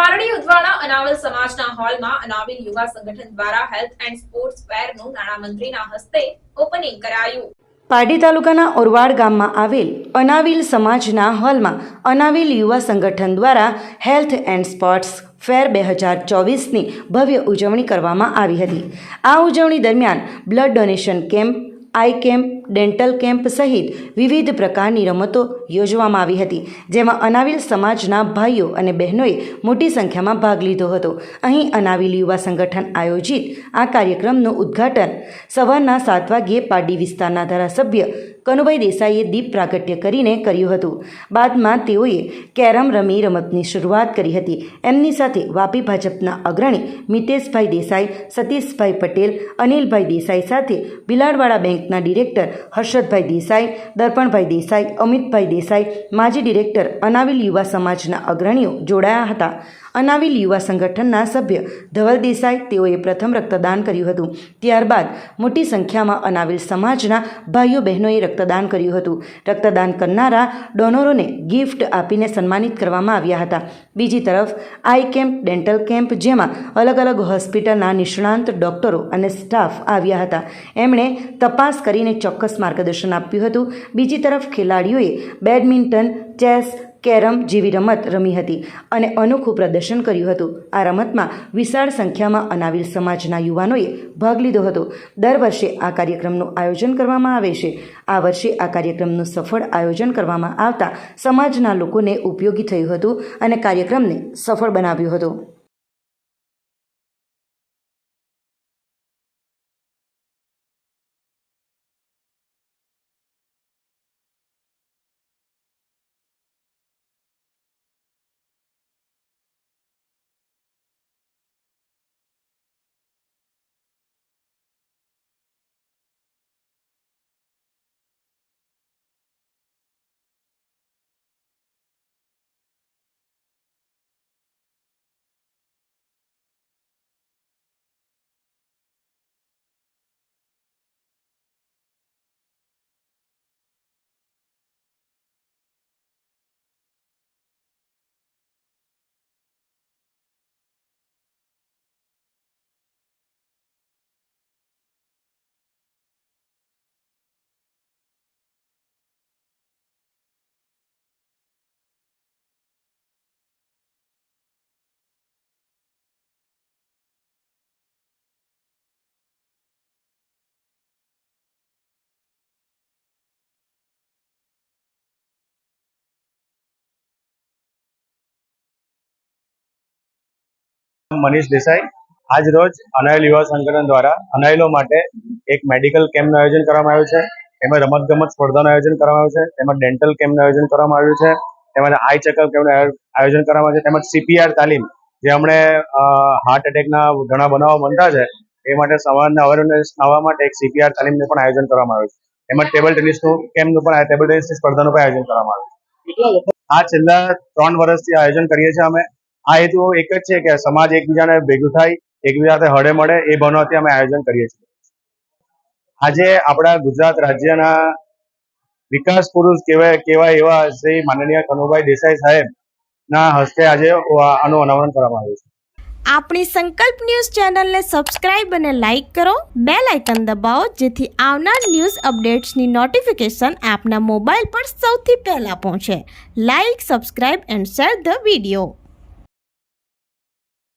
પારડી ઉદવાડા અનાવલ સમાજના હોલમાં અનાવિલ યુવા સંગઠન દ્વારા હેલ્થ એન્ડ સ્પોર્ટ્સ ફેરનું નાણામંત્રીના હસ્તે ઓપનિંગ કરાયું. પારડી તાલુકાના ઓરવાડ ગામમાં આવેલ અનાવિલ સમાજના હોલમાં અનાવિલ યુવા સંગઠન દ્વારા હેલ્થ એન્ડ સ્પોર્ટ્સ ફેર બે હજાર ચોવીસની ભવ્ય ઉજવણી કરવામાં આવી હતી. આ ઉજવણી દરમિયાન blood donation camp eye camp, dental camp સહિત વિવિધ પ્રકારની રમતો યોજવામાં આવી હતી, જેમાં અનાવિલ સમાજના ભાઈઓ અને બહેનોએ મોટી સંખ્યામાં ભાગ લીધો હતો. અહીં અનાવિલ યુવા સંગઠન આયોજિત આ કાર્યક્રમનું ઉદ્ઘાટન સવારના સાત વાગ્યે પારડી વિસ્તારના ધારાસભ્ય કનુભાઈ દેસાઈએ દીપ પ્રાગટ્ય કરીને કર્યું હતું. બાદમાં તેઓએ કેરમ રમી રમતની શરૂઆત કરી હતી. એમની સાથે વાપી ભાજપના અગ્રણી મિતેશભાઈ દેસાઈ, સતીશભાઈ પટેલ, અનિલભાઈ દેસાઈ સાથે બિલાડવાડા બેંકના ડિરેક્ટર હર્ષદભાઈ દેસાઈ, દર્પણભાઈ દેસાઈ, અમિતભાઈ દેસાઈ, માજી ડિરેક્ટર અનાવિલ યુવા સમાજના અગ્રણીઓ જોડાયા હતા. અનાવિલ યુવા સંગઠનના સભ્ય ધવલ દેસાઈ તેઓએ પ્રથમ રક્તદાન કર્યું હતું. ત્યારબાદ મોટી સંખ્યામાં અનાવિલ સમાજના ભાઈઓ બહેનોએ રક્તદાન કર્યું હતું. રક્તદાન કરનારા ડોનરોને ગિફ્ટ આપીને સન્માનિત કરવામાં આવ્યા હતા. બીજી તરફ, આઈ કેમ્પ, ડેન્ટલ કેમ્પ જેમાં અલગ અલગ હોસ્પિટલના નિષ્ણાંત ડોક્ટરો અને સ્ટાફ આવ્યા હતા. એમણે તપાસ કરીને ચોક્કસ માર્ગદર્શન આપ્યું હતું. બીજી તરફ, ખેલાડીઓએ બેડમિન્ટન, ચેસ કેરમ જેવી રમત રમી હતી અને અનોખું પ્રદર્શન કર્યું હતું. આ રમતમાં વિશાળ સંખ્યામાં અનાવિલ સમાજના યુવાનોએ ભાગ લીધો હતો. દર વર્ષે આ કાર્યક્રમનું આયોજન કરવામાં આવે છે. આ વર્ષે આ કાર્યક્રમનું સફળ આયોજન કરવામાં આવતા સમાજના લોકોને ઉપયોગી થયું હતું અને કાર્યક્રમને સફળ બનાવ્યો હતો. મનીષ દેસાઈ. આજ રોજ અનાયલ યુવા સંગઠન દ્વારા અનાયલો માટે એક મેડિકલ કેમ્પનું આયોજન કરવામાં આવ્યું છે. એમાં રમતગમત સ્પર્ધાનું આયોજન કરવામાં આવ્યું છે. તેમાં ડેન્ટલ કેમ્પનું આયોજન કરવામાં આવ્યું છે. તેમજ આઈ ચેકઅપ કેમ્પનું આયોજન કરવામાં આવ્યું છે. તેમજ સીપીઆર તાલીમ, જે હમણે હાર્ટ એટેકના ઘણા બનાવો બનતા છે, એ માટે સમાજને અવેરનેસ લાવવા માટે એક સીપીઆર તાલીમનું પણ આયોજન કરવામાં આવ્યું છે. તેમજ ટેબલ ટેનિસનું કેમ્પનું પણ ટેબલ ટેનિસની સ્પર્ધાનું પણ આયોજન કરવામાં આવ્યું છે. આ છેલ્લા ત્રણ વર્ષથી આયોજન કરીએ છીએ અમે. આ હેતુ એક જ છે કે સમાજ એકબીજાને ભેગું થાય, એકબીજા સાથે હળે મળે, એ ભાવનાથી અમે આયોજન કરીએ છીએ. આજે આપણા ગુજરાત રાજ્યના વિકાસ પુરુષ કહેવાય કહેવાય એવા શ્રી માનનીય કનુભાઈ દેસાઈ સાહેબ ના હસ્તે આજે આનું અનાવરણ કરવામાં આવ્યું છે. આપણી સંકલ્પ ન્યૂઝ ચેનલને સબસ્ક્રાઇબ અને લાઇક કરો બે લાઇકન દબાવો, જેથી આવનાર ન્યૂઝ અપડેટ્સની નોટિફિકેશન આપના મોબાઈલ પર સૌથી પહેલાં પહોંચે. Like, subscribe and share the video.